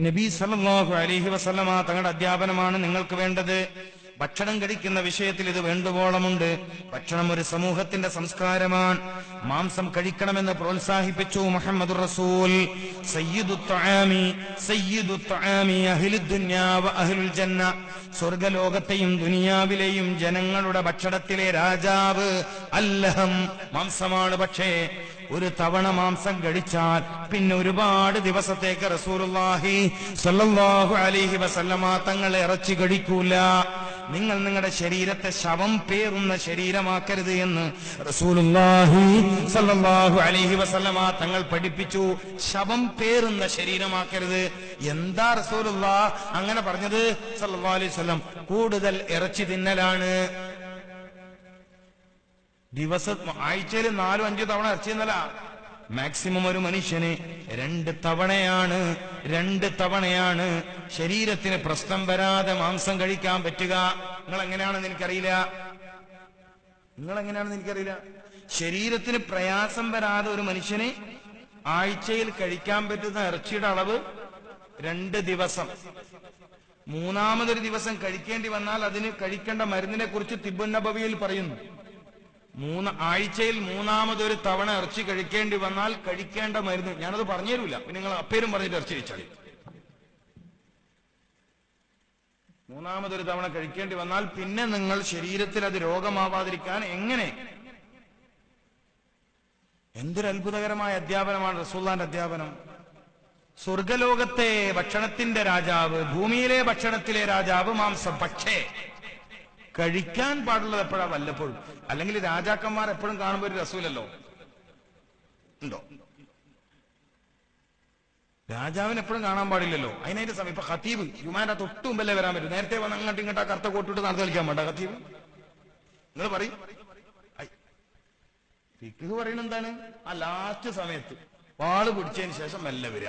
നബി സല്ലല്ലാഹു അലൈഹി വസല്ലമ തങ്ങളുടെ അധ്യാപനമാണ് നിങ്ങൾക്ക് വേണ്ടത്. ഭക്ഷണം കഴിക്കുന്ന വിഷയത്തിൽ ഇത് വേണ്ടുവോളമുണ്ട്. ഭക്ഷണം ഒരു സമൂഹത്തിന്റെ സംസ്കാരമാണ്. മാംസം കഴിക്കണമെന്ന് പ്രോത്സാഹിപ്പിച്ചു മുഹമ്മദ് റസൂൽ. സ്വർഗലോകത്തെയും ദുനിയാവിലെയും ജനങ്ങളുടെ ഭക്ഷണത്തിലെ രാജാവ് അല്ലഹം. മാംസമാണ് പക്ഷേ ഒരു തവണ മാംസം കഴിച്ചാൽ പിന്നെ ഒരുപാട് ദിവസത്തേക്ക് റസൂലുള്ളാഹി സല്ലല്ലാഹു അലൈഹി വസല്ലമ തങ്ങൾ ഇറച്ചി കഴിക്കൂല. നിങ്ങൾ നിങ്ങളുടെ ശരീരത്തെ ശവം പേറുന്ന ശരീരമാക്കരുത് എന്ന് റസൂലുള്ളാഹി സല്ലല്ലാഹു അലൈഹി വസല്ലമ തങ്ങൾ പഠിപ്പിച്ചു. ശവം പേറുന്ന ശരീരമാക്കരുത്. എന്താ റസൂലുള്ള അങ്ങനെ പറഞ്ഞത്? സല്ലല്ലാഹു അലൈഹി വസല്ലം. കൂടുതൽ ഇറച്ചി തിന്നലാണ്. ദിവസം ആഴ്ചയിൽ നാലും അഞ്ചു തവണ ഇറച്ചി മാക്സിമം ഒരു മനുഷ്യന് രണ്ട് തവണയാണ് രണ്ട് തവണയാണ് ശരീരത്തിന് പ്രശ്നം വരാതെ മാംസം കഴിക്കാൻ പറ്റുക. നിങ്ങൾ എങ്ങനെയാണെന്ന് എനിക്കറിയില്ല. നിങ്ങൾ എങ്ങനെയാണെന്ന് എനിക്കറിയില്ല. ശരീരത്തിന് പ്രയാസം വരാതെ ഒരു മനുഷ്യന് ആഴ്ചയിൽ കഴിക്കാൻ പറ്റുന്ന ഇറച്ചിയുടെ അളവ് രണ്ട് ദിവസം. മൂന്നാമതൊരു ദിവസം കഴിക്കേണ്ടി വന്നാൽ അതിന് കഴിക്കേണ്ട മരുന്നിനെ കുറിച്ച് തിബുന്നബവിയിൽ പറയുന്നു. മൂന്ന് ആഴ്ചയിൽ മൂന്നാമതൊരു തവണ ഇറച്ചി കഴിക്കേണ്ടി വന്നാൽ കഴിക്കേണ്ട മരുന്ന്. ഞാനത് പറഞ്ഞു തരൂല പിന്നെ നിങ്ങൾ അപ്പേരും പറഞ്ഞിട്ട് ഇറച്ചി കഴിച്ചാൽ മൂന്നാമതൊരു തവണ കഴിക്കേണ്ടി വന്നാൽ പിന്നെ നിങ്ങൾ ശരീരത്തിൽ അത് രോഗമാവാതിരിക്കാൻ എങ്ങനെ? എന്തൊരു അത്ഭുതകരമായ അധ്യാപനമാണ് റസൂല്ലാന്റെ അധ്യാപനം. സ്വർഗലോകത്തെ ഭക്ഷണത്തിന്റെ രാജാവ് ഭൂമിയിലെ ഭക്ഷണത്തിലെ രാജാവ് മാംസം. പക്ഷേ കഴിക്കാൻ പാടുള്ളത് എപ്പോഴാ? വല്ലപ്പോഴും. അല്ലെങ്കിൽ രാജാക്കന്മാർ എപ്പോഴും കാണുമ്പോൾ ഒരു രസമില്ലല്ലോ. ഉണ്ടോ? രാജാവിന് എപ്പോഴും കാണാൻ പാടില്ലല്ലോ. അതിനതിന്റെ സമയം ഇപ്പൊ ഖത്തീബ് ജുമാന്റെ തൊട്ട് മുമ്പല്ലേ വരാൻ പറ്റും. നേരത്തെ വന്ന് അങ്ങോട്ട് ഇങ്ങോട്ട് കറുത്ത കോട്ടിട്ട് നടന്നു കളിക്കാൻ വേണ്ട ഖത്തീബ്? നിങ്ങൾ പറയും. ഫിക്ക് പറയുന്നത് എന്താണ്? ആ ലാസ്റ്റ് സമയത്ത് വാൾ പിടിച്ചതിന് ശേഷം മെല്ലെ വരിക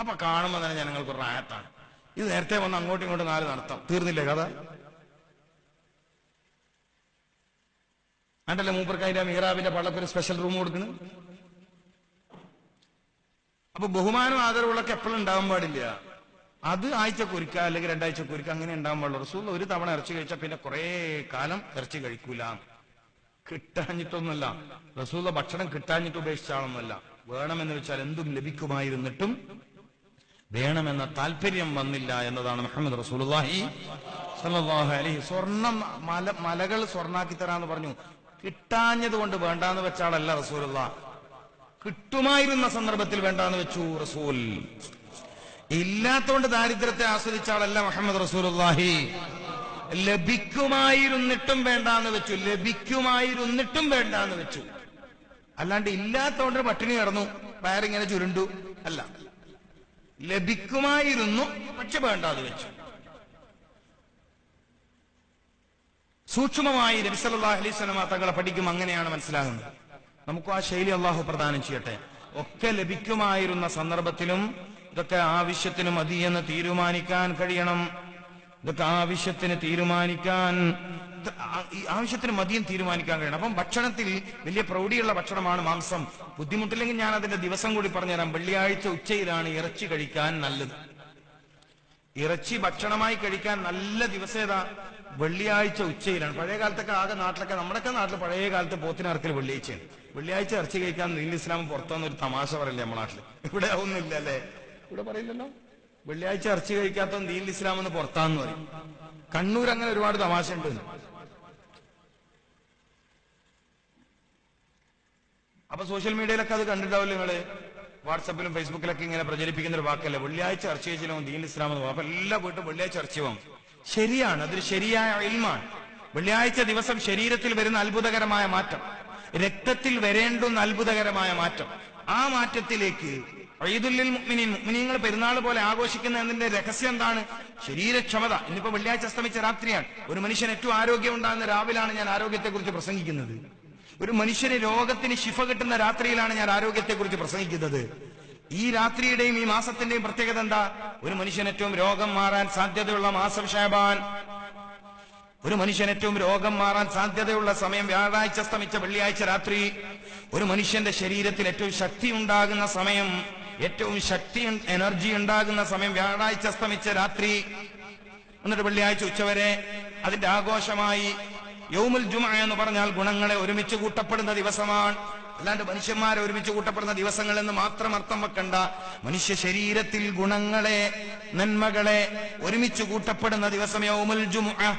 അപ്പൊ കാണുമ്പോൾ തന്നെ ജനങ്ങൾക്ക് റായത്താണ് ഇത് നേരത്തെ വന്ന് അങ്ങോട്ടും ഇങ്ങോട്ടും നാല് നടത്താം. തീർന്നില്ലേ കഥ? അതല്ലേ മൂപ്പർക്കായിട്ട് മീറാബിന്റെ പള്ളക്കൊരു സ്പെഷ്യൽ റൂം കൊടുക്കണം? അപ്പൊ ബഹുമാനം ആദരവുള്ളൊക്കെ എപ്പോഴും ഉണ്ടാവാൻ പാടില്ല. അത് ആഴ്ച കുരിക്ക അല്ലെങ്കിൽ രണ്ടാഴ്ച കുരിക്ക അങ്ങനെ ഉണ്ടാവാൻ പാടുള്ളൂ റസൂൽ ഒരു തവണ ഇറച്ചി കഴിച്ചാൽ പിന്നെ കുറെ കാലം ഇറച്ചി കഴിക്കൂല. കിട്ടാഞ്ഞിട്ടൊന്നുമല്ല. റസൂല ഭക്ഷണം കിട്ടാഞ്ഞിട്ട് ഉപേക്ഷിച്ചാണൊന്നുമല്ല വേണമെന്ന് വെച്ചാൽ എന്തും ലഭിക്കുമായിരുന്നിട്ടും വേണമെന്ന താല്പര്യം വന്നില്ല എന്നതാണ് മുഹമ്മദ് റസൂലുള്ളാഹി അലൈഹി സ്വർണം മല മലകൾ സ്വർണാക്കി തരാന്ന് പറഞ്ഞു. കിട്ടാഞ്ഞത് കൊണ്ട് വേണ്ടാന്ന് വെച്ച ആളല്ല റസൂലുള്ള കിട്ടുമായിരുന്ന സന്ദർഭത്തിൽ വേണ്ടാന്ന് വെച്ചു റസൂൽ. ഇല്ലാത്തതുകൊണ്ട് ദാരിദ്ര്യത്തെ ആസ്വദിച്ച ആളല്ല മുഹമ്മദ് റസൂലുള്ളാഹി. ലഭിക്കുമായിരുന്നിട്ടും വേണ്ടാന്ന് വെച്ചു. ലഭിക്കുമായിരുന്നിട്ടും വേണ്ടാന്ന് വെച്ചു. അല്ലാണ്ട് ഇല്ലാത്തതുകൊണ്ട് പട്ടിണി കിടന്നു. വയറിങ്ങനെ ചുരുണ്ടു. അല്ല. ലഭിക്കുമായിരുന്നു പക്ഷെ വേണ്ടാന്ന് വെച്ചു. സൂക്ഷ്മമായി നബിസല്ലാ അലൈഹി സ്വലമ തങ്ങളെ പഠിക്കും അങ്ങനെയാണ് മനസ്സിലാകുന്നത്. നമുക്ക് ആ ശൈലി അള്ളാഹു പ്രദാനം ചെയ്യട്ടെ. ഒക്കെ ലഭിക്കുമായിരുന്ന സന്ദർഭത്തിലും ഇതൊക്കെ ആവശ്യത്തിന് മതിയെന്ന് തീരുമാനിക്കാൻ കഴിയണം. ഇതൊക്കെ ആവശ്യത്തിന് തീരുമാനിക്കാൻ ആവശ്യത്തിന് മതിയും തീരുമാനിക്കാൻ കഴിയണം. അപ്പം ഭക്ഷണത്തിൽ വലിയ പ്രൗഢിയുള്ള ഭക്ഷണമാണ് മാംസം. ബുദ്ധിമുട്ടില്ലെങ്കിൽ ഞാൻ അതിന്റെ ദിവസം കൂടി പറഞ്ഞുതരാം. വെള്ളിയാഴ്ച ഉച്ചയിലാണ് ഇറച്ചി കഴിക്കാൻ നല്ലത്. ഇറച്ചി ഭക്ഷണമായി കഴിക്കാൻ നല്ല ദിവസം ഏതാ? വെള്ളിയാഴ്ച ഉച്ചയിലാണ്. പഴയ കാലത്തൊക്കെ ആകെ നാട്ടിലൊക്കെ നമ്മുടെയൊക്കെ നാട്ടിൽ പഴയ കാലത്ത് പോത്തിനിറക്കൽ വെള്ളിയാഴ്ചയാണ്. വെള്ളിയാഴ്ച ഇറച്ചി കഴിക്കാൻ നീൽ ഇസ്ലാം പുറത്തുനിന്ന് ഒരു തമാശ പറയില്ലേ നമ്മുടെ നാട്ടിൽ ഇവിടെ ഒന്നുമില്ല അല്ലേ? ഇവിടെ പറയില്ലല്ലോ. വെള്ളിയാഴ്ച ഇറച്ചി കഴിക്കാത്ത നീൽ ഇസ്ലാം എന്ന് പുറത്താന്ന് പറയും. കണ്ണൂർ അങ്ങനെ ഒരുപാട് തമാശ ഉണ്ട് അപ്പൊ സോഷ്യൽ മീഡിയയിലൊക്കെ അത് കണ്ടിട്ടാവില്ല നിങ്ങൾ? വാട്സപ്പിലും ഫേസ്ബുക്കിലൊക്കെ ഇങ്ങനെ പ്രചരിപ്പിക്കുന്ന ഒരു വാക്കല്ലേ? വെള്ളിയാഴ്ച ചർച്ച കഴിച്ചില്ല ദീൻ ഇസ്ലാം എന്ന് അപ്പൊ എല്ലാ വീട്ടും വെള്ളിയാഴ്ച ചർച്ച ചെയ്യും. ശരിയാണ് അതൊരു ശരിയായ ഇൽമാണ് വെള്ളിയാഴ്ച ദിവസം ശരീരത്തിൽ വരുന്ന അത്ഭുതകരമായ മാറ്റം. രക്തത്തിൽ വരേണ്ടുന്ന അത്ഭുതകരമായ മാറ്റം. ആ മാറ്റത്തിലേക്ക് ഈദുല്ലിൽ മുഅ്മിനീൻ മുക്മിനിങ്ങൾ പെരുന്നാൾ പോലെ ആഘോഷിക്കുന്ന എന്നതിന്റെ രഹസ്യം എന്താണ്? ശരീരക്ഷമത. ഇന്നിപ്പോ വെള്ളിയാഴ്ച അസ്തമിച്ച രാത്രിയാണ്. ഒരു മനുഷ്യൻ ഏറ്റവും ആരോഗ്യം ഉണ്ടാകുന്ന രാവിലാണ് ഞാൻ ആരോഗ്യത്തെക്കുറിച്ച് പ്രസംഗിക്കുന്നത്. ഒരു മനുഷ്യന് രോഗത്തിന് ശിഫ കിട്ടുന്ന രാത്രിയിലാണ് ഞാൻ ആരോഗ്യത്തെക്കുറിച്ച് പ്രസംഗിക്കുന്നത്. ഈ രാത്രിയുടെയും ഈ മാസത്തിന്റെയും പ്രത്യേകത എന്താ? ഒരു മനുഷ്യൻ ഏറ്റവും രോഗം മാറാൻ സാധ്യതയുള്ള മാസം ഷാബാൻ. ഒരു മനുഷ്യൻ ഏറ്റവും രോഗം മാറാൻ സാധ്യതയുള്ള സമയം വ്യാഴാഴ്ച സ്തമിച്ച വെള്ളിയാഴ്ച രാത്രി. ഒരു മനുഷ്യന്റെ ശരീരത്തിൽ ഏറ്റവും ശക്തി ഉണ്ടാകുന്ന സമയം ഏറ്റവും ശക്തി എനർജി ഉണ്ടാകുന്ന സമയം വ്യാഴാഴ്ച സ്തമിച്ച രാത്രി. എന്നിട്ട് വെള്ളിയാഴ്ച ഉച്ചവരെ അതിന്റെ ആഘോഷമായി യൗമുൽ ജുമ എന്ന് പറഞ്ഞാൽ ഗുണങ്ങളെ ഒരുമിച്ച് കൂട്ടപ്പെടുന്ന ദിവസമാണ്. അല്ലാണ്ട് മനുഷ്യന്മാരെ ഒരുമിച്ച് കൂട്ടപ്പെടുന്ന ദിവസങ്ങൾ എന്ന് മാത്രം അർത്ഥം വെക്കണ്ട. മനുഷ്യ ശരീരത്തിൽ ഗുണങ്ങളെ നന്മകളെ ഒരുമിച്ച് കൂട്ടപ്പെടുന്ന ദിവസം യൗമുൽ ജുമ.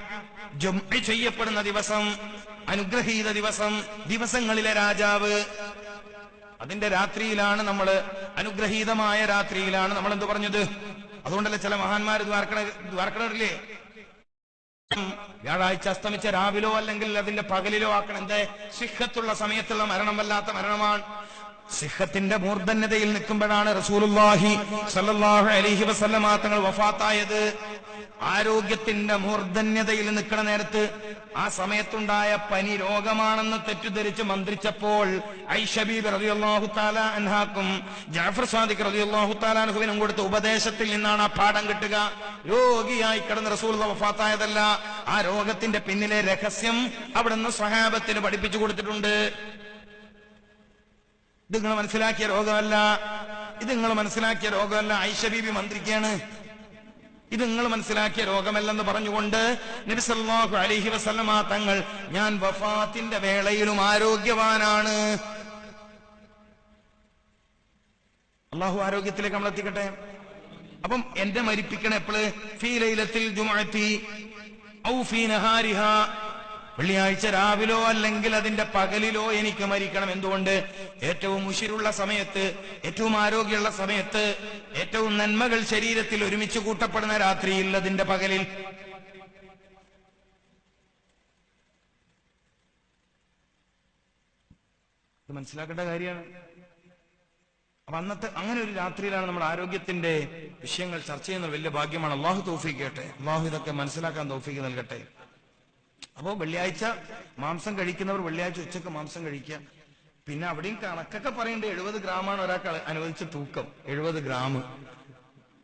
ജുമ ചെയ്യപ്പെടുന്ന ദിവസം അനുഗ്രഹീത ദിവസം ദിവസങ്ങളിലെ രാജാവ്. അതിന്റെ രാത്രിയിലാണ് നമ്മൾ അനുഗ്രഹീതമായ രാത്രിയിലാണ് നമ്മൾ എന്ത് പറഞ്ഞത്? അതുകൊണ്ടല്ലേ ചില മഹാന്മാർ ദ്വാരക്കണ ദ്വാരക്കണറില്ലേ വ്യാഴാഴ്ച അസ്തമിച്ച രാവിലോ അല്ലെങ്കിൽ അതിന്റെ പകലിലോ ആക്കണം. എന്തേ? സിഹത്തുള്ള സമയത്തുള്ള മരണം വല്ലാത്ത മരണമാണ്. സിഹത്തിന്റെ മൂർധന്യതയിൽ നിൽക്കുമ്പോഴാണ് റസൂലുള്ളാഹി സല്ലാഹു അലൈഹി വസല്ലമ തങ്ങൾ വഫാത്തായത്. ആരോഗ്യത്തിന്റെ മൂർധന്യതയിൽ നിൽക്കുന്ന നേരത്ത് ആ സമയത്തുണ്ടായ പനി രോഗമാണെന്ന് തെറ്റിദ്ധരിച്ച് മന്ത്രിച്ചപ്പോൾ ഐഷബീബ് അൻഹാക്കും ജാഫർ സാദിഖ് അൻഹുവിനും കൊടുത്ത ഉപദേശത്തിൽ നിന്നാണ് ആ പാഠം കിട്ടുക. രോഗിയായി കിടന്ന് റസൂൽ വഫാത്തായതല്ല ആ രോഗത്തിന്റെ പിന്നിലെ രഹസ്യം അവിടുന്ന് സ്വഹാബത്തിന് പഠിപ്പിച്ചു കൊടുത്തിട്ടുണ്ട്. ഇത് നിങ്ങൾ മനസ്സിലാക്കിയ രോഗമല്ല ഇത് നിങ്ങൾ മനസ്സിലാക്കിയ രോഗമല്ല ഐഷബീബി മന്ത്രിക്കാണ്. ഇത് നിങ്ങൾ മനസ്സിലാക്കിയ രോഗമല്ലെന്ന് പറഞ്ഞുകൊണ്ട് നബിസല്ലാഹു അലഹി വസല്ലമ തങ്ങൾ ഞാൻ വഫാത്തിന്റെ വേളയിലും ആരോഗ്യവാനാണ്. അള്ളാഹു ആരോഗ്യത്തിലേക്ക് നമ്മൾ എത്തിക്കട്ടെ? അപ്പം എന്റെ മരിപ്പിക്കണ എപ്പോൾ? ഫീ ലൈലത്തിൽ ജുമുഅത്തി ഔ ഫീ വെള്ളിയാഴ്ച രാവിലോ അല്ലെങ്കിൽ അതിന്റെ പകലിലോ എനിക്ക് മരിക്കണം. എന്തുകൊണ്ട്? ഏറ്റവും ഉശിരുള്ള സമയത്ത് ഏറ്റവും ആരോഗ്യമുള്ള സമയത്ത് ഏറ്റവും നന്മകൾ ശരീരത്തിൽ ഒരുമിച്ച് കൂട്ടപ്പെടുന്ന രാത്രിയിൽ അതിന്റെ പകലിൽ. ഇത് മനസ്സിലാക്കേണ്ട കാര്യമാണ്. അപ്പൊ അന്നത്തെ അങ്ങനെ ഒരു രാത്രിയിലാണ് നമ്മുടെ ആരോഗ്യത്തിന്റെ വിഷയങ്ങൾ ചർച്ച ചെയ്യുന്ന വലിയ ഭാഗ്യമാണ്. അള്ളാഹു തോഫിക്കട്ടെ കേട്ടെ. അള്ളാഹു ഇതൊക്കെ മനസ്സിലാക്കാൻ തോഫിക്ക് നൽകട്ടെ. അപ്പോ വെള്ളിയാഴ്ച മാംസം കഴിക്കുന്നവർ വെള്ളിയാഴ്ച ഉച്ചയ്ക്ക് മാംസം കഴിക്കുക. പിന്നെ അവിടെയും കണക്കൊക്കെ പറയണ്ടേ എഴുപത് ഗ്രാമാണ് ഒരാൾക്ക് അനുവദിച്ച തൂക്കം. എഴുപത് ഗ്രാം.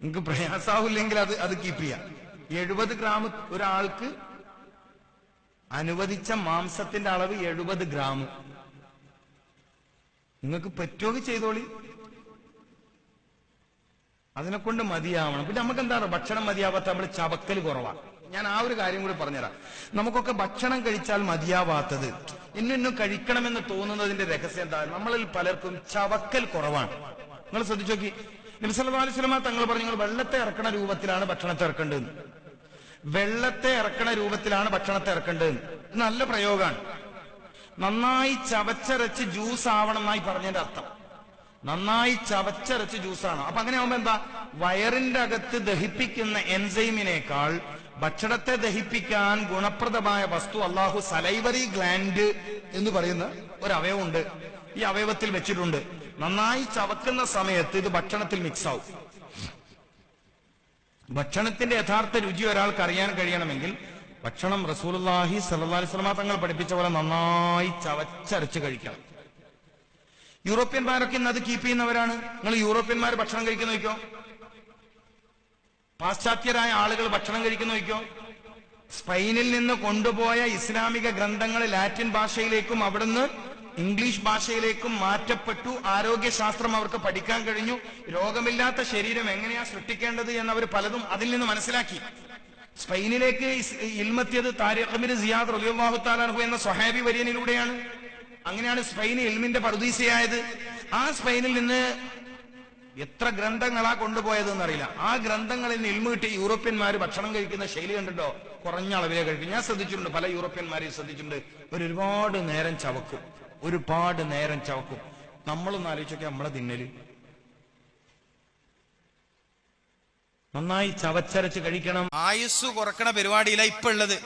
നിങ്ങൾക്ക് പ്രയാസാവില്ലെങ്കിൽ അത് അത് കീപ്പ് ചെയ്യാം. എഴുപത് ഗ്രാം ഒരാൾക്ക് അനുവദിച്ച മാംസത്തിന്റെ അളവ് എഴുപത് ഗ്രാം. നിങ്ങൾക്ക് പറ്റുമെങ്കിൽ ചെയ്തോളി. അതിനെ കൊണ്ട് മതിയാവണം. പിന്നെ നമുക്ക് എന്താണ് ഭക്ഷണം മതിയാവാത്ത നമ്മൾ ചവക്കൽ കുറവാണ് ഞാൻ ആ ഒരു കാര്യം കൂടി പറഞ്ഞുതരാം. നമുക്കൊക്കെ ഭക്ഷണം കഴിച്ചാൽ മതിയാവാത്തത്. ഇന്നും ഇന്നും കഴിക്കണമെന്ന് തോന്നുന്നതിന്റെ രഹസ്യം എന്താ നമ്മളിൽ പലർക്കും ചവക്കൽ കുറവാണ്. നിങ്ങൾ ശ്രദ്ധിച്ചു നോക്കി അലൈഹി തങ്ങൾ പറഞ്ഞു നിങ്ങൾ വെള്ളത്തെ ഇറക്കണ രൂപത്തിലാണ് ഭക്ഷണത്തെ ഇറക്കേണ്ടത്. വെള്ളത്തെ ഇറക്കണ രൂപത്തിലാണ് ഭക്ഷണത്തെ ഇറക്കേണ്ടത്. നല്ല പ്രയോഗമാണ്. നന്നായി ചവച്ചരച്ച് ജ്യൂസ് ആവണം എന്നായി പറഞ്ഞതിന്റെ അർത്ഥം. നന്നായി ചവച്ചരച്ച് ജ്യൂസാണ് അപ്പൊ അങ്ങനെ ആവുമ്പോ എന്താ? വയറിന്റെ അകത്ത് ദഹിപ്പിക്കുന്ന എൻസൈമിനേക്കാൾ ഭക്ഷണത്തെ ദഹിപ്പിക്കാൻ ഗുണപ്രദമായ വസ്തു അള്ളാഹു സലൈവറി ഗ്ലാൻഡ് എന്ന് പറയുന്ന ഒരു അവയവമുണ്ട് ഈ അവയവത്തിൽ വെച്ചിട്ടുണ്ട്. നന്നായി ചവക്കുന്ന സമയത്ത് ഇത് ഭക്ഷണത്തിൽ മിക്സ് ആവും. ഭക്ഷണത്തിന്റെ യഥാർത്ഥ രുചി ഒരാൾക്ക് അറിയാൻ കഴിയണമെങ്കിൽ ഭക്ഷണം റസൂലുള്ളാഹി സല്ലല്ലാഹു അലൈഹി വസല്ലമ തങ്ങൾ പഠിപ്പിച്ച പോലെ നന്നായി ചവച്ചരച്ച് കഴിക്കണം. യൂറോപ്യന്മാരൊക്കെ ഇന്ന് അത് കീപ്പ് ചെയ്യുന്നവരാണ്. നിങ്ങൾ യൂറോപ്യന്മാർ ഭക്ഷണം കഴിക്കുന്ന നോക്കിയോ പാശ്ചാത്യരായ ആളുകൾ ഭക്ഷണം കഴിക്കുന്ന നോക്കിയോ സ്പെയിനിൽ നിന്ന് കൊണ്ടുപോയ ഇസ്ലാമിക ഗ്രന്ഥങ്ങൾ ലാറ്റിൻ ഭാഷയിലേക്കും അവിടുന്ന് ഇംഗ്ലീഷ് ഭാഷയിലേക്കും മാറ്റപ്പെട്ടു. ആരോഗ്യശാസ്ത്രം അവർക്ക് പഠിക്കാൻ കഴിഞ്ഞു. രോഗമില്ലാത്ത ശരീരം എങ്ങനെയാ സൃഷ്ടിക്കേണ്ടത് എന്നവർ പലതും അതിൽ നിന്ന് മനസ്സിലാക്കി. സ്പെയിനിലേക്ക് ഇൽമത്തിയത് താരിഖ് താരിഖ് സിയാദ് റലിയാഹു താലാഹു എന്ന സ്വഹാബി വര്യനിലൂടെയാണ്. അങ്ങനെയാണ് സ്പെയിൻ ഇൽമിന്റെ പറുദീസയായത് ആ സ്പെയിനിൽ നിന്ന് എത്ര ഗ്രന്ഥങ്ങളാ കൊണ്ടുപോയത് എന്നറിയില്ല ആ ഗ്രന്ഥങ്ങളിൽ നിന്ന് ഇൽമ കിട്ടി യൂറോപ്യന്മാർ ഭക്ഷണം കഴിക്കുന്ന ശൈലി കണ്ടിട്ടോ? കുറഞ്ഞ അളവിലേ കഴിക്കും. ഞാൻ ശ്രദ്ധിച്ചിട്ടുണ്ട് പല യൂറോപ്യന്മാരെയും ശ്രദ്ധിച്ചിട്ടുണ്ട്. ഒരുപാട് നേരം ചവക്കും. ഒരുപാട് നേരം ചവക്കും. നമ്മളൊന്ന് ആലോചിച്ചൊക്കെ നമ്മളെ തിന്നൽ. നന്നായി ചവച്ചരച്ച് കഴിക്കണം. ആയുസ് കുറക്കണ പരിപാടിയിലാണ് ഇപ്പൊ ഉള്ളത്.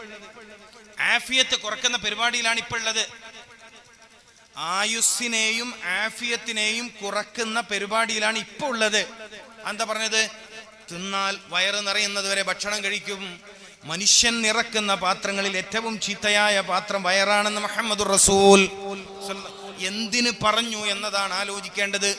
ആഫിയത്ത് കുറക്കുന്ന പരിപാടിയിലാണ് ഇപ്പൊ ഉള്ളത്. ആയുസ്സിനെയും ആഫിയത്തിനെയും കുറക്കുന്ന പരിപാടിയിലാണ് ഇപ്പൊ ഉള്ളത്. എന്താ പറഞ്ഞത്? തിന്നാൽ വയറ് നിറയുന്നത് വരെ ഭക്ഷണം കഴിക്കും. മനുഷ്യൻ നിറക്കുന്ന പാത്രങ്ങളിൽ ഏറ്റവും ചീത്തയായ പാത്രം വയറാണെന്ന് മുഹമ്മദ് റസൂൽ. എന്തിന് പറഞ്ഞു എന്നതാണ് ആലോചിക്കേണ്ടത്.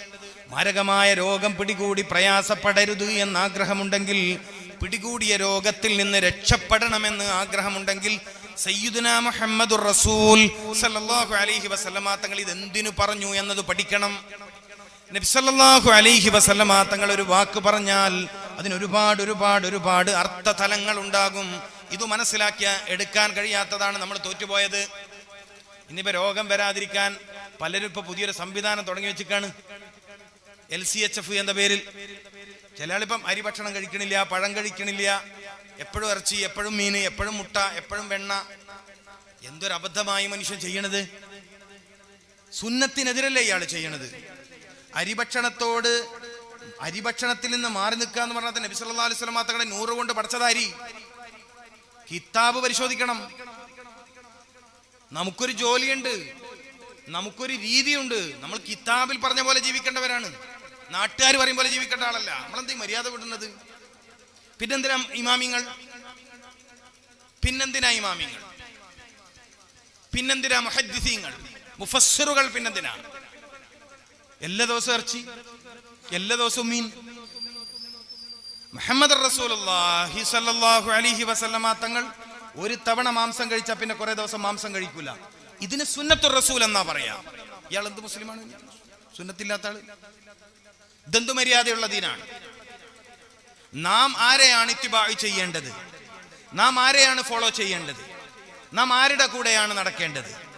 മാരകമായ രോഗം പിടികൂടി പ്രയാസപ്പെടരുത് എന്നാഗ്രഹമുണ്ടെങ്കിൽ പിടികൂടിയ രോഗത്തിൽ നിന്ന് രക്ഷപ്പെടണമെന്ന് ആഗ്രഹമുണ്ടെങ്കിൽ സയ്യിദുന മുഹമ്മദ് റസൂൽ സല്ലല്ലാഹു അലൈഹി വസല്ലമ തങ്ങൾ ഇത് എന്തിനു പറഞ്ഞു എന്നത് പഠിക്കണം. നബ്സല്ലാഹു അലൈഹി വസല്ലമ തങ്ങൾ ഒരു വാക്ക് പറഞ്ഞാൽ അതിന് ഒരുപാട് ഒരുപാട് ഒരുപാട് അർത്ഥതലങ്ങൾ ഉണ്ടാകും. ഇത് മനസ്സിലാക്കിയ എടുക്കാൻ കഴിയാത്തതാണ് നമ്മൾ തോറ്റുപോയത്. ഇനിയിപ്പോ രോഗം വരാതിരിക്കാൻ പലരും ഇപ്പൊ പുതിയൊരു സംവിധാനം തുടങ്ങി വെച്ചിക്കാണ് എൽ സി എച്ച് എഫ് എന്ന പേരിൽ. ചില ആളിപ്പം അരി ഭക്ഷണം കഴിക്കണില്ല പഴം കഴിക്കണില്ല. എപ്പോഴും ഇറച്ചി എപ്പോഴും മീന് എപ്പോഴും മുട്ട എപ്പോഴും വെണ്ണ. എന്തൊരു അബദ്ധമായി മനുഷ്യൻ ചെയ്യണത്? സുന്നത്തിനെതിരല്ലേ ഇയാൾ ചെയ്യണത്? അരിഭക്ഷണത്തോട് അരിഭക്ഷണത്തിൽ നിന്ന് മാറി നിൽക്കുക എന്ന് പറഞ്ഞാൽ നബി സല്ലല്ലാഹു അലൈഹി വസല്ലം തങ്ങളുടെ നൂറ് കൊണ്ട് പഠിച്ചത് അരി കിതാബ് പരിശോധിക്കണം. നമുക്കൊരു ജോലിയുണ്ട്. നമുക്കൊരു രീതിയുണ്ട്. നമ്മൾ കിതാബിൽ പറഞ്ഞ പോലെ ജീവിക്കേണ്ടവരാണ്. നാട്ടുകാർ പറയും പോലെ ജീവിക്കേണ്ട ആളല്ല. നമ്മളെന്തീ മര്യാദ വിടുന്നത്? പിന്നെന്തിനാ ഇമാമിങ്ങൾ? പിന്നെന്തിനാ ഇമാമിങ്ങൾ? പിന്നെന്തിനാ മുഹദ്ദിസീങ്ങൾ? മുഫസ്സിറുകൾ പിന്നെന്തിനാ? എല്ലാ ദിവസവും ഇറച്ചി എല്ലാ ദിവസവും മീൻ. മുഹമ്മദ് റസൂലുള്ളാഹി സ്വല്ലല്ലാഹു അലൈഹി വസല്ലമ തങ്ങൾ ഒരു തവണ മാംസം കഴിച്ചാൽ പിന്നെ കുറെ ദിവസം മാംസം കഴിക്കൂല. ഇതിന് സുന്നത്തുർ റസൂൽ എന്നാ പറയാ? ഇയാൾ എന്ത് മുസ്ലിമാണ്? സുന്നത്തില്ലാത്ത ആൾ. ഇതെന്തു മര്യാദയുള്ള ദീനാണ്? നാം ആരെയാണ് ഇത്തിബായി ചെയ്യേണ്ടത്? നാം ആരെയാണ് ഫോളോ ചെയ്യേണ്ടത്? നാം ആരുടെ കൂടെയാണ് നടക്കേണ്ടത്?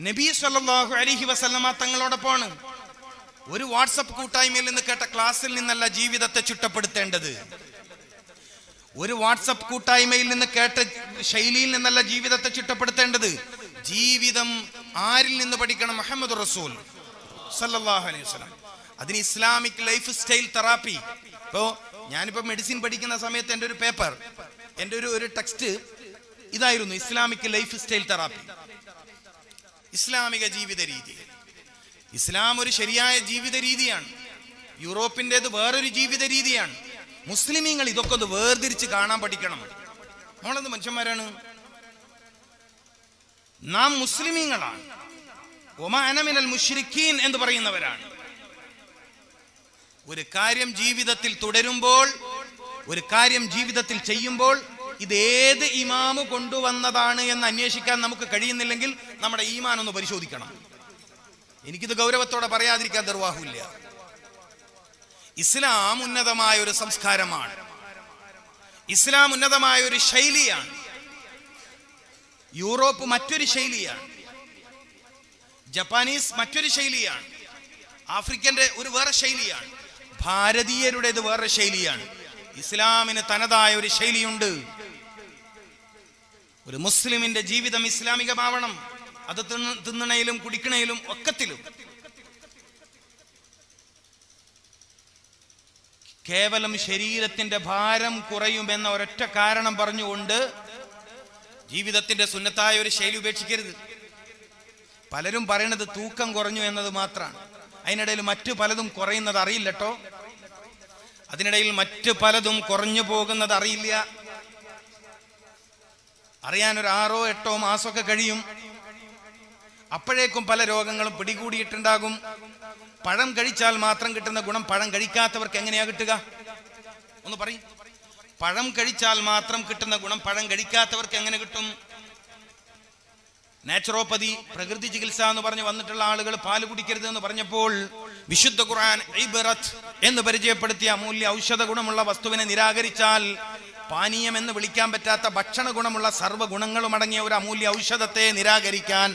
നബി സല്ലല്ലാഹു അലിഹി വസല്ലമ തങ്ങളോടൊപ്പമാണ് ഒരു വാട്സപ്പ് കൂട്ടായ്മയിൽ നിന്ന് കേട്ട ക്ലാസ്സിൽ നിന്നല്ല ജീവിതത്തെ ചുട്ടപ്പെടുത്തേണ്ടത്. ഒരു വാട്സപ്പ് കൂട്ടായ്മയിൽ നിന്ന് കേട്ട ശൈലിയിൽ നിന്നല്ല ജീവിതത്തെ ചിട്ടപ്പെടുത്തേണ്ടത്. ജീവിതം ആരിൽ നിന്ന് പഠിക്കണം? മുഹമ്മദ് റസൂൽ സല്ലാഹു അലൈഹി വസല്ലം. അതിന് ഇസ്ലാമിക് ലൈഫ് സ്റ്റൈൽ തെറാപ്പി ഇപ്പോ ഞാനിപ്പോ മെഡിസിൻ പഠിക്കുന്ന സമയത്ത് എന്റെ ഒരു പേപ്പർ എന്റെ ഒരു ഒരു ടെക്സ്റ്റ് ഇതായിരുന്നു ഇസ്ലാമിക് ലൈഫ് സ്റ്റൈൽ തെറാപ്പി ഇസ്ലാമിക ജീവിത രീതി. ഇസ്ലാം ഒരു ശരിയായ ജീവിത രീതിയാണ്. യൂറോപ്പിന്റെത് വേറൊരു ജീവിത രീതിയാണ്. മുസ്ലിമീങ്ങൾ ഇതൊക്കെ ഒന്ന് വേർതിരിച്ച് കാണാൻ പഠിക്കണം. നമ്മളെന്ത് മനുഷ്യന്മാരാണ്? നാം മുസ്ലിമീങ്ങളാണ്. ഒമാനമിനൽ മുഷ്രിഖീൻ എന്ന് പറയുന്നവരാണ്. ഒരു കാര്യം ജീവിതത്തിൽ തുടരുമ്പോൾ ഒരു കാര്യം ജീവിതത്തിൽ ചെയ്യുമ്പോൾ ഇത് ഏത് ഇമാമ് കൊണ്ടുവന്നതാണ് എന്ന് അന്വേഷിക്കാൻ നമുക്ക് കഴിയുന്നില്ലെങ്കിൽ നമ്മുടെ ഈമാൻ ഒന്ന് പരിശോധിക്കണം. എനിക്കിത് ഗൗരവത്തോടെ പറയാതിരിക്കാൻ നിർവാഹമില്ല ഇസ്ലാം ഉന്നതമായ ഒരു സംസ്കാരമാണ്. ഇസ്ലാം ഉന്നതമായ ഒരു ശൈലിയാണ്. യൂറോപ്പ് മറ്റൊരു ശൈലിയാണ്. ജപ്പാനീസ് മറ്റൊരു ശൈലിയാണ്. ആഫ്രിക്കന്റെ ഒരു വേറെ ശൈലിയാണ്. ഭാരതീയരുടേത് വേറെ ശൈലിയാണ്. ഇസ്ലാമിന് തനതായ ഒരു ശൈലിയുണ്ട്. ഒരു മുസ്ലിമിന്റെ ജീവിതം ഇസ്ലാമികമാവണം. അത് തിന്നണയിലും കുടിക്കണയിലും ഒക്കത്തിലും. കേവലം ശരീരത്തിന്റെ ഭാരം കുറയുമെന്ന ഒരൊറ്റ കാരണം പറഞ്ഞുകൊണ്ട് ജീവിതത്തിന്റെ സുന്നത്തായ ഒരു ശൈലി ഉപേക്ഷിക്കരുത്. പലരും പറയണത് തൂക്കം കുറഞ്ഞു എന്നത് മാത്രമാണ്. അതിനിടയിൽ മറ്റു പലതും കുറയുന്നത് അറിയില്ല കേട്ടോ അതിനിടയിൽ മറ്റു പലതും കുറഞ്ഞു പോകുന്നത് അറിയില്ല. അറിയാൻ ഒരു ആറോ എട്ടോ മാസമൊക്കെ കഴിയും. അപ്പോഴേക്കും പല രോഗങ്ങളും പിടികൂടിയിട്ടുണ്ടാകും. പഴം കഴിച്ചാൽ മാത്രം കിട്ടുന്ന ഗുണം പഴം കഴിക്കാത്തവർക്ക് എങ്ങനെയാ കിട്ടുക? ഒന്ന് പറയും. പഴം കഴിച്ചാൽ മാത്രം കിട്ടുന്ന ഗുണം പഴം കഴിക്കാത്തവർക്ക് എങ്ങനെ കിട്ടും? നാച്ചുറോപ്പതി പ്രകൃതി ചികിത്സ എന്ന് പറഞ്ഞ് വന്നിട്ടുള്ള ആളുകൾ പാൽ കുടിക്കരുത് എന്ന് പറഞ്ഞപ്പോൾ വിശുദ്ധ ഖുർആൻ ഐബറത്ത് എന്ന് പരിചയപ്പെടുത്തിയ അമൂല്യ ഔഷധ ഗുണമുള്ള വസ്തുവിനെ നിരാകരിച്ചാൽ പാനീയം എന്ന് വിളിക്കാൻ പറ്റാത്ത ഭക്ഷണ ഗുണമുള്ള സർവ ഗുണങ്ങളും അടങ്ങിയ ഒരു അമൂല്യ ഔഷധത്തെ നിരാകരിക്കാൻ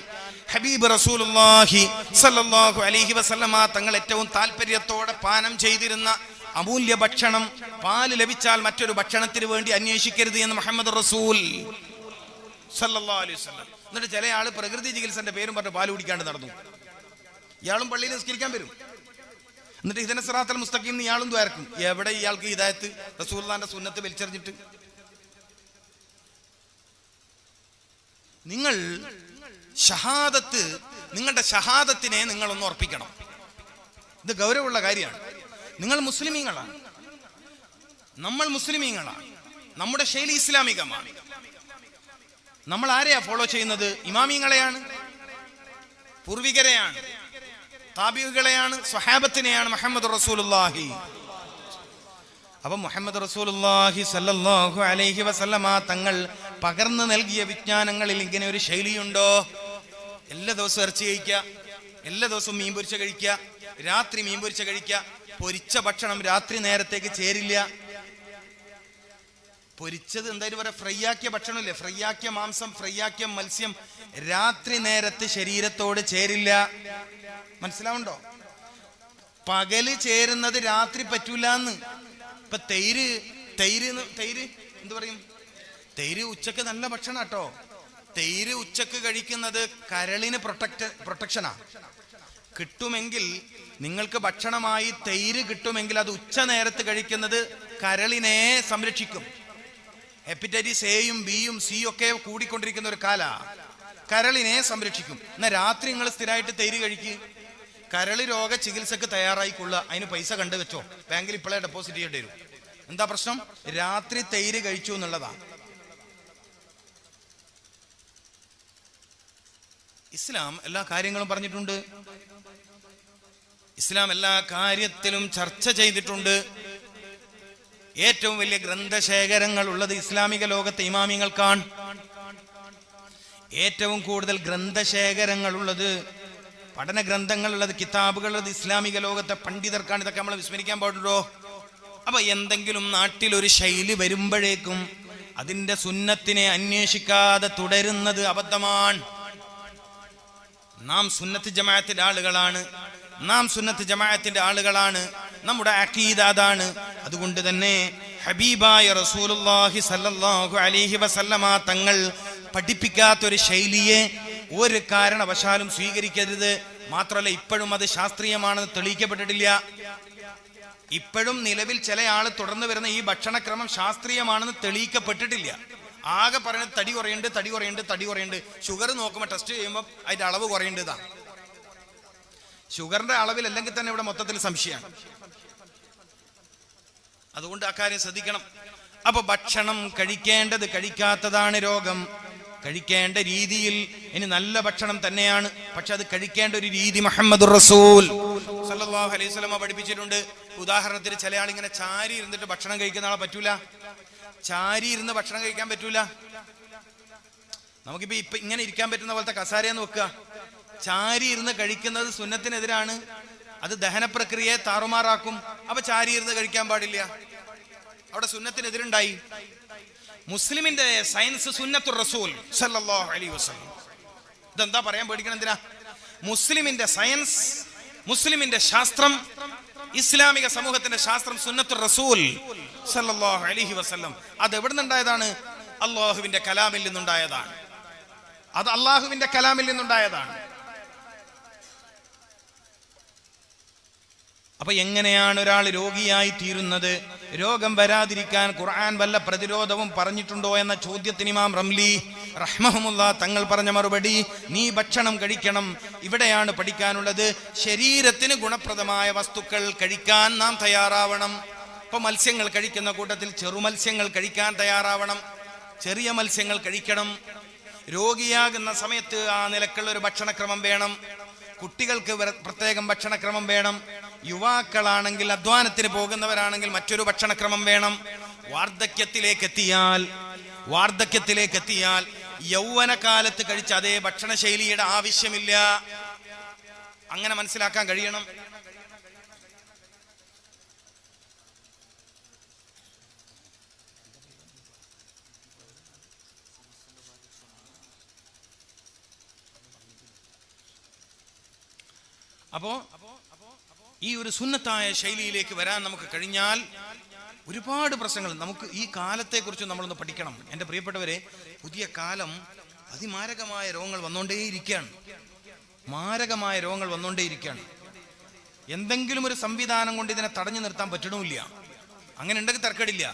ഹബീബ് റസൂലുള്ളാഹി സല്ലല്ലാഹു അലൈഹി വസല്ലമ തങ്ങൾ ഏറ്റവും താല്പര്യത്തോടെ പാനം ചെയ്തിരുന്ന അമൂല്യ ഭക്ഷണം പാൽ ലഭിച്ചാൽ മറ്റൊരു ഭക്ഷണത്തിന് വേണ്ടി അന്വേഷിക്കരുത് എന്ന് മുഹമ്മദ് റസൂൽ സല്ലല്ലാഹു അലൈഹി വസല്ലം എന്നിട്ട് ചില ആൾ പ്രകൃതി ചികിത്സന്റെ പേരും പറഞ്ഞ് പാൽ കുടിക്കാണ്ട് നടന്നു. ഇയാളും പള്ളിയിൽ നിസ്കരിക്കാൻ വരും. എന്നിട്ട് ഇതിനെ സിറാത്തൽ മുസ്തഖീം ഇയാളും ദ്വാരക്കും. എവിടെ ഇയാൾക്ക് ഹിദായത്ത്? റസൂല്ലാന്റെ സുന്നത്ത് വലിച്ചെറിഞ്ഞിട്ട്. നിങ്ങൾ ഷഹാദത്ത് നിങ്ങളുടെ ഷഹാദത്തിനെ നിങ്ങളൊന്ന് ഉറപ്പിക്കണം. ഇത് ഗൗരവമുള്ള കാര്യമാണ്. നിങ്ങൾ മുസ്ലിമീങ്ങളാണ്. നമ്മൾ മുസ്ലിമീങ്ങളാണ്. നമ്മുടെ ശൈലി ഇസ്ലാമികമാണ്. നമ്മൾ ആരെയാ ഫോളോ ചെയ്യുന്നത്? ഇമാമിങ്ങളെയാണ്? പൂർവികരെയാണ്? താബികളെയാണ് സ്വഹാബത്തിനെയാണ് മുഹമ്മദ് റസൂലുള്ളാഹി. അപ്പൊ മുഹമ്മദ് റസൂലുള്ളാഹി സല്ലല്ലാഹു അലൈഹി വസല്ലമ തങ്ങൾ പകർന്നു നൽകിയ വിജ്ഞാനങ്ങളിൽ ഇങ്ങനെ ഒരു ശൈലിയുണ്ടോ? എല്ലാ ദിവസവും ഇറച്ചി കഴിക്കുക എല്ലാ ദിവസവും മീൻ പൊരിച്ച കഴിക്കുക രാത്രി മീൻ പൊരിച്ച കഴിക്കുക പൊരിച്ച ഭക്ഷണം രാത്രി നേരത്തേക്ക് ചേരില്ല. പൊരിച്ചത് എന്തായാലും പറയാ ഫ്രൈ ആക്കിയ ഭക്ഷണമില്ലേ? ഫ്രൈ ആക്കിയ മാംസം ഫ്രൈ ആക്കിയ മത്സ്യം രാത്രി നേരത്ത് ശരീരത്തോട് ചേരില്ല. മനസ്സിലാവുണ്ടോ? പകൽ ചേരുന്നത് രാത്രി പറ്റൂല എന്ന് ഇപ്പൊ തൈര് തൈര് തൈര് എന്ത് പറയും? തൈര് ഉച്ചയ്ക്ക് നല്ല ഭക്ഷണം കേട്ടോ തൈര് ഉച്ചയ്ക്ക് കഴിക്കുന്നത് കരളിന് പ്രൊട്ടക്ട് പ്രൊട്ടക്ഷനാ. കിട്ടുമെങ്കിൽ നിങ്ങൾക്ക് ഭക്ഷണമായി തൈര് കിട്ടുമെങ്കിൽ അത് ഉച്ച നേരത്ത് കഴിക്കുന്നത് കരളിനെ സംരക്ഷിക്കും. ഹെപ്പറ്റൈറ്റിസ് എയും ബിയും സിയും ഒക്കെ കൂടിക്കൊണ്ടിരിക്കുന്ന ഒരു കാല. കരളിനെ സംരക്ഷിക്കും. എന്നാൽ രാത്രി നിങ്ങൾ സ്ഥിരമായിട്ട് തൈര് കഴിക്കുക കരൾ രോഗ ചികിത്സക്ക് തയ്യാറായിക്കൊള്ളുക. അതിന് പൈസ കണ്ടു വെച്ചോ ബാങ്കിൽ ഇപ്പോഴേ ഡെപ്പോസിറ്റ് ചെയ്യേണ്ടി വരും. എന്താ പ്രശ്നം? രാത്രി തൈര് കഴിച്ചു എന്നുള്ളതാ. ഇസ്ലാം എല്ലാ കാര്യങ്ങളും പറഞ്ഞിട്ടുണ്ട്. ഇസ്ലാം എല്ലാ കാര്യത്തിലും ചർച്ച ചെയ്തിട്ടുണ്ട്. ഏറ്റവും വലിയ ഗ്രന്ഥശേഖരങ്ങൾ ഉള്ളത് ഇസ്ലാമിക ലോകത്തെ ഇമാമിങ്ങൾക്കാണ് ഏറ്റവും കൂടുതൽ ഗ്രന്ഥശേഖരങ്ങൾ ഉള്ളത് പഠന ഗ്രന്ഥങ്ങളുള്ളത് കിതാബുകളുള്ളത് ഇസ്ലാമിക ലോകത്തെ പണ്ഡിതർക്കാണ്. ഇതൊക്കെ നമ്മൾ വിസ്മരിക്കാൻ പാടുണ്ടോ? അപ്പൊ എന്തെങ്കിലും നാട്ടിൽ ഒരു ശൈലി വരുമ്പോഴേക്കും അതിന്റെ സുന്നത്തിനെ അന്വേഷിക്കാതെ തുടരുന്നത് അബദ്ധമാണ്. നാം സുന്നത്ത് ജമാഅത്തിന്റെ ആളുകളാണ്. നാം സുന്നത്ത് ജമാഅത്തിന്റെ ആളുകളാണ്. നമ്മുടെ അഖീദ അതാണ്. അതുകൊണ്ട് തന്നെ ഹബീബായ റസൂലുള്ളാഹി സല്ലല്ലാഹു അലൈഹി വസല്ലമ തങ്ങൾ പഠിപ്പിക്കാത്ത ഒരു ശൈലിയെ ഒരു കാരണവശാലും സ്വീകരിക്കരുത്. മാത്രമല്ല ഇപ്പോഴും അത് ശാസ്ത്രീയമാണെന്ന് തെളിയിക്കപ്പെട്ടിട്ടില്ല. ഇപ്പോഴും നിലവിൽ ചില ആൾ തുടർന്ന് വരുന്ന ഈ ഭക്ഷണക്രമം ശാസ്ത്രീയമാണെന്ന് തെളിയിക്കപ്പെട്ടിട്ടില്ല. ആകെ പറയുന്നത് തടി കുറയുണ്ട് തടി കുറയുണ്ട് തടി കുറയുണ്ട് ഷുഗർ നോക്കുമ്പോൾ ടെസ്റ്റ് ചെയ്യുമ്പോൾ അതിന്റെ അളവ് കുറയേണ്ടതാണ് ഷുഗറിന്റെ അളവിൽ അല്ലെങ്കിൽ തന്നെ ഇവിടെ മൊത്തത്തിൽ സംശയമാണ്. അതുകൊണ്ട് അക്കാര്യം ശ്രദ്ധിക്കണം. അപ്പൊ ഭക്ഷണം കഴിക്കേണ്ടത് കഴിക്കാത്തതാണ് രോഗം. കഴിക്കേണ്ട രീതിയിൽ ഇനി നല്ല ഭക്ഷണം തന്നെയാണ്. പക്ഷെ അത് കഴിക്കേണ്ട ഒരു രീതി മുഹമ്മദ് റസൂൽ സല്ലല്ലാഹു അലൈഹി പഠിപ്പിച്ചിട്ടുണ്ട്. ഉദാഹരണത്തിന് ചില ആൾ ഇങ്ങനെ ചാരി ഇരുന്നിട്ട് ഭക്ഷണം കഴിക്കുന്ന ആളെ പറ്റൂല. ചാരി ഇരുന്ന് ഭക്ഷണം കഴിക്കാൻ പറ്റൂല. നമുക്കിപ്പോ ഇപ്പൊ ഇങ്ങനെ ഇരിക്കാൻ പറ്റുന്ന പോലത്തെ കസാരയെന്ന് വെക്കുക ചാരി ഇരുന്ന് കഴിക്കുന്നത് സുന്നത്തിനെതിരാണ്. അത് ദഹന പ്രക്രിയയെ താറുമാറാക്കും. അപ്പൊ ചാരി ഇരുന്ന് കഴിക്കാൻ പാടില്ല. അവിടെ സുന്നത്തിനെതിരുണ്ടായി. മുസ്ലിമിന്റെ സയൻസ് സുന്നത്തു റസൂൽ സല്ലല്ലാഹു അലൈഹി വസല്ലം. ഇതെന്താ പറയാൻ പേടിക്കണം എന്തിനാ? മുസ്ലിമിന്റെ സയൻസ് മുസ്ലിമിന്റെ ശാസ്ത്രം ഇസ്ലാമിക സമൂഹത്തിന്റെ ശാസ്ത്രം സുന്നത്തു റസൂൽ സല്ലല്ലാഹു അലൈഹി വസല്ലം. അത് എവിടെ നിന്നുണ്ടായതാണ് അള്ളാഹുവിന്റെ കലാമിൽ നിന്നുണ്ടായതാണ്. അത് അള്ളാഹുവിന്റെ കലാമിൽ നിന്നുണ്ടായതാണ്. അപ്പൊ എങ്ങനെയാണ് ഒരാൾ രോഗിയായി തീരുന്നത്? രോഗം വരാതിരിക്കാൻ ഖുർആൻ വല്ല പ്രതിരോധവും പറഞ്ഞിട്ടുണ്ടോ എന്ന ചോദ്യത്തിന് ഇമാം റംലി റഹ്മഹമുല്ല തങ്ങൾ പറഞ്ഞ മറുപടി നീ ഭക്ഷണം കഴിക്കണം. ഇവിടെയാണ് പഠിക്കാനുള്ളത്. ശരീരത്തിന് ഗുണപ്രദമായ വസ്തുക്കൾ കഴിക്കാൻ നാം തയ്യാറാവണം. ഇപ്പൊ മത്സ്യങ്ങൾ കഴിക്കുന്ന കൂട്ടത്തിൽ ചെറുമത്സ്യങ്ങൾ കഴിക്കാൻ തയ്യാറാവണം. ചെറിയ മത്സ്യങ്ങൾ കഴിക്കണം. രോഗിയാകുന്ന സമയത്ത് ആ നിലക്കുള്ള ഒരു ഭക്ഷണക്രമം വേണം. കുട്ടികൾക്ക് പ്രത്യേകം ഭക്ഷണക്രമം വേണം. യുവാക്കളാണെങ്കിൽ അധ്വാനത്തിന് പോകുന്നവരാണെങ്കിൽ മറ്റൊരു ഭക്ഷണക്രമം വേണം. വാർദ്ധക്യത്തിലേക്ക് എത്തിയാൽ വാർദ്ധക്യത്തിലേക്ക് എത്തിയാൽ യൗവനകാലത്ത് കഴിച്ച അതേ ഭക്ഷണശൈലിയുടെ ആവശ്യമില്ല. അങ്ങനെ മനസ്സിലാക്കാൻ കഴിയണം. അപ്പോ ഈ ഒരു സുന്നത്തായ ശൈലിയിലേക്ക് വരാൻ നമുക്ക് കഴിഞ്ഞാൽ ഒരുപാട് പ്രശ്നങ്ങൾ. നമുക്ക് ഈ കാലത്തെക്കുറിച്ച് നമ്മളൊന്ന് പഠിക്കണം. എന്റെ പ്രിയപ്പെട്ടവരെ പുതിയ കാലം അതിമാരകമായ രോഗങ്ങൾ വന്നുകൊണ്ടേയിരിക്കുകയാണ് മാരകമായ രോഗങ്ങൾ വന്നുകൊണ്ടേയിരിക്കുകയാണ് എന്തെങ്കിലും ഒരു സംവിധാനം കൊണ്ട് ഇതിനെ തടഞ്ഞു നിർത്താൻ പറ്റണമില്ല. അങ്ങനെ ഉണ്ടെങ്കിൽ തർക്കടില്ല.